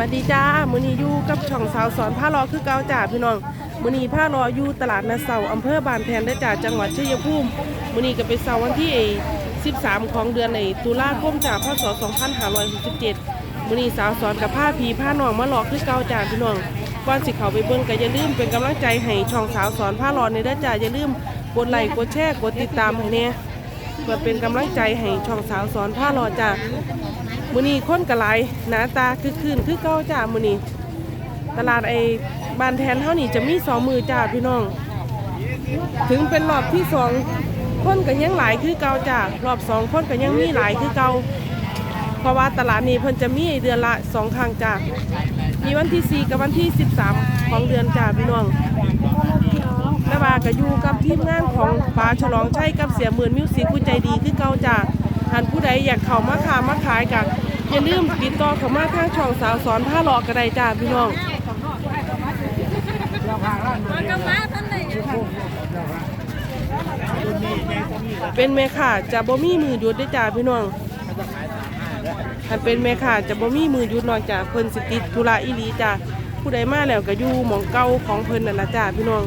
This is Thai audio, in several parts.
วัสดีจ้ามือนีอยู่กับช่องสาวสอนผ้ารอคือเก่าจ้าพี่น้องมือนีผ้ารออยู่ตลาดนาเสาอำเภอบานแพนได้จ้าจังหวัดชัยภูมิมือนีก็เป็นเสาวันที่ 13 ของเดือนในตุลาคมจ้าพศ2567มือนีสาวสอนกับผ้าพีผ้านองมาหลอกคือเก่าจ้าพี่น้องก่อนสิเขาไปเบิ่งก็อย่าลืมเป็นกำลังใจให้ช่องสาวสอนผ้ารอในเด้จ้าอย่าลืมกดไลค์กดแชร์กดติดตามให้แน่เพื่อเป็นกำลังใจให้ช่องสาวสอนผ้ารอจ้า มือนี้คนกระไรหน้าตาคือคืนคือเก่าจ้ามือนี้ตลาดไอ้บานแทนเท่านี้จะมีสองมือจ้าพี่น้อง ถึงเป็นรอบที่สองคนก็ยังหลายคือเก่าจ้ารอบสองคนก็ยังมีหลายคือเก่าเพราะว่าตลาดนี้เพิ่นจะมีเดือนละสองครั้งจ้ามีวันที่4กับวันที่13ของเดือนจ้าพี่น้องและบาก็อยู่กับทีมงานของปลาฉลองชัยกับเสียหมื่นมิวสิกผู้ใจดีคือเก่าจ้าหากผู้ใดอยากเข้ามาค้ามาขายกัน อย่าลืมติดต่อเข้ามาทางช่องสาวสอนผ้าหลอกก็ไดจ้าพี่น้องเป็นแม่ค่ะจะบ่มีมือหยุดได้จ้าพี่น้องถ้าเป็นแม่ค่ะจะบ่มีมือหยุดนอกจากเพิ่นสิติดธุระอีหลีจ้าผู้ใดมาแล้วก็อยู่หม่องเก่าของเพิ่นนั่นล่ะจ้าพี่น้อง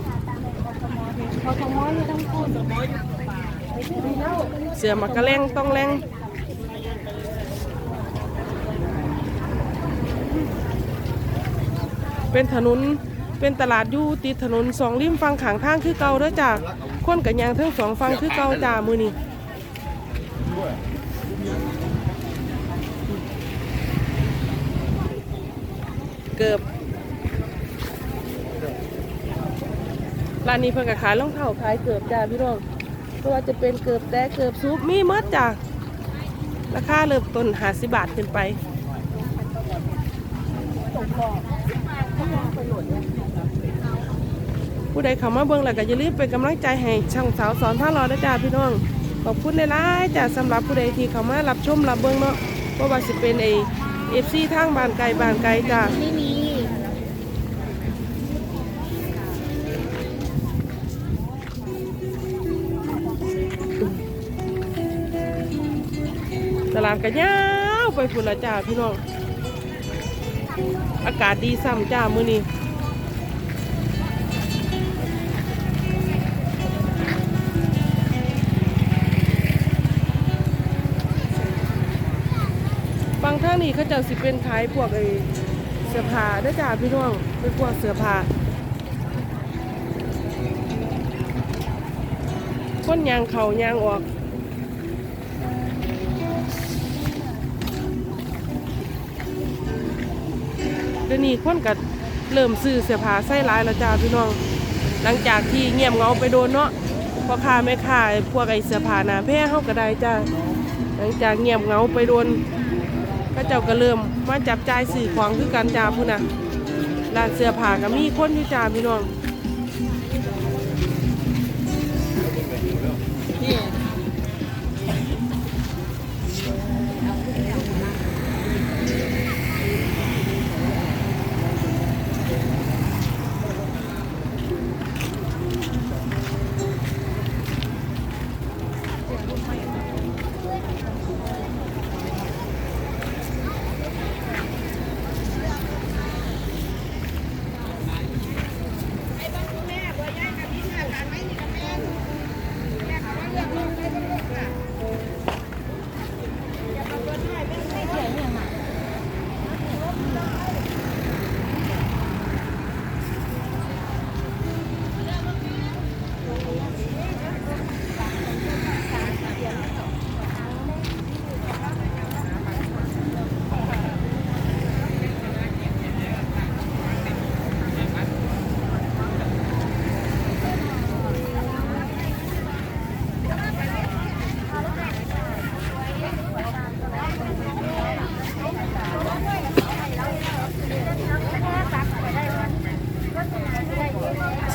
เสือมักกะแรงต้องแรง เป็นถนนเป็นตลาดอยู่ติดถนนสองริมฝั่งขางทางคือเก่าเด้อจ้าคนกับยางทั้งสองฝั่งคือเก่าจ้ามือนี้เกือบร้านนี้เพิ่นก็ขายรองเท้าขายเกือบจ้าพี่น้องเพราะว่าจะเป็นเกือบแต่เกือบซุปมีหมดจ้าราคาเริ่มต้น50บาทขึ้นไป ผู้ใดเข้ามาเบิ่งแล้วก็อย่าลืมเป็นกำลังใจให้ช่างสาวสอนท่ารอนะจ้าพี่น้องขอบคุณหลายๆจ้าสำหรับผู้ใดที่เข้ามารับชมรับเบิ่งเนาะเพราะว่าสิเป็นไอเอฟซีทางบานไกลบานไกลจ้าไม่มีตลาดก็ยาวไปพุ่นละจ้าพี่น้องอากาศดีซ้ำจ้ามื้อนี้บางท่างนี่เขาเจ้าสิเป็นขายพวกไอ้เสื้อผ้าเด้อจ้าพี่น้องเป็นพวกเสื้อผ้าคนยางเขายางออก เดี๋ยวนี้คนก็เริ่มซื้อเสื้อผ้าใส่หลายแล้วจ้าพี่น้อง หลังจากที่เงียบเงาไปโดนเนาะพ่อค้าแม่ค้าพวกไอเสื้อผ้าหนาแพร่เฮาก็ได้จ้าหลังจากเงียบเงาไปโดนก็เจ้าก็เริ่มมาจับจ่ายสื่อของคือกันจ้าพุ่นน่ะร้านเสื้อผ้าก็มีคนอยู่จ้าพี่น้อง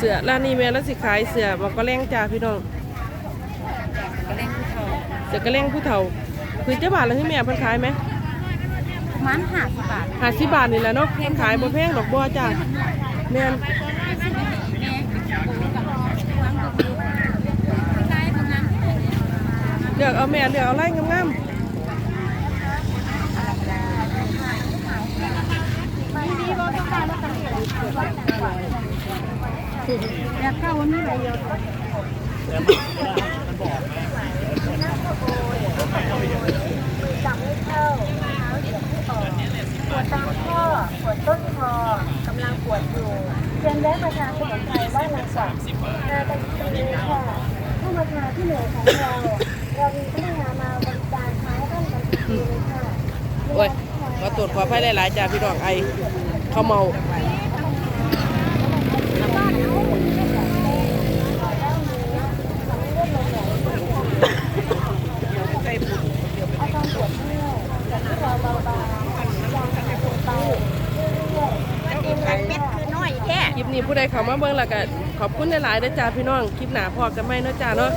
สือร้านนี้แม่แล้วสิขายเสือบอกก็แรงจ้าพี่น้องก็เล่นผู้เฒ่าเสือกระแรงผู้เฒ่าคือเจ้าบาทแล้วที่แม่เพิ่นขายไหมประมันห้าสิบบาทห้าสิบบาทนี่แหละเนาะเพิ่นขายบ่แพงดอกบัวจ้าแม่นแม่กับวางดูใกล้ตรงนั้นเลือกเอาแม่เลือกเอาไล่งามอ ยากเข้าวันนี้เลยเดียวปวดตามข้อปวดต้นคอกำลังปวดอยู่เชิญแวะมาทานสมุนไพรว่านางกวักนาตาลีค่ะผู้มาทานที่เหนือของเรา เรามีพนักงานมาบริการท้ายท่านกันทุกทีเลยค่ะโอ้ยมาตรวจขอภัยหลายๆจ้าพี่น้องไอเขาเมาไก่ปุ่น อาการปวดเมื่อยจากที่เราเบาๆยางหายไปเรื่อยๆกินกันเป็ดคือน้อยแค่ คลิปนี้ผู้ใดเข้า มาเบิ่งแล้วก็ขอบคุณหลายๆด้อจ้าพี่น้องคลิปหนาพอกันไหมเนาะจ้าเนาะ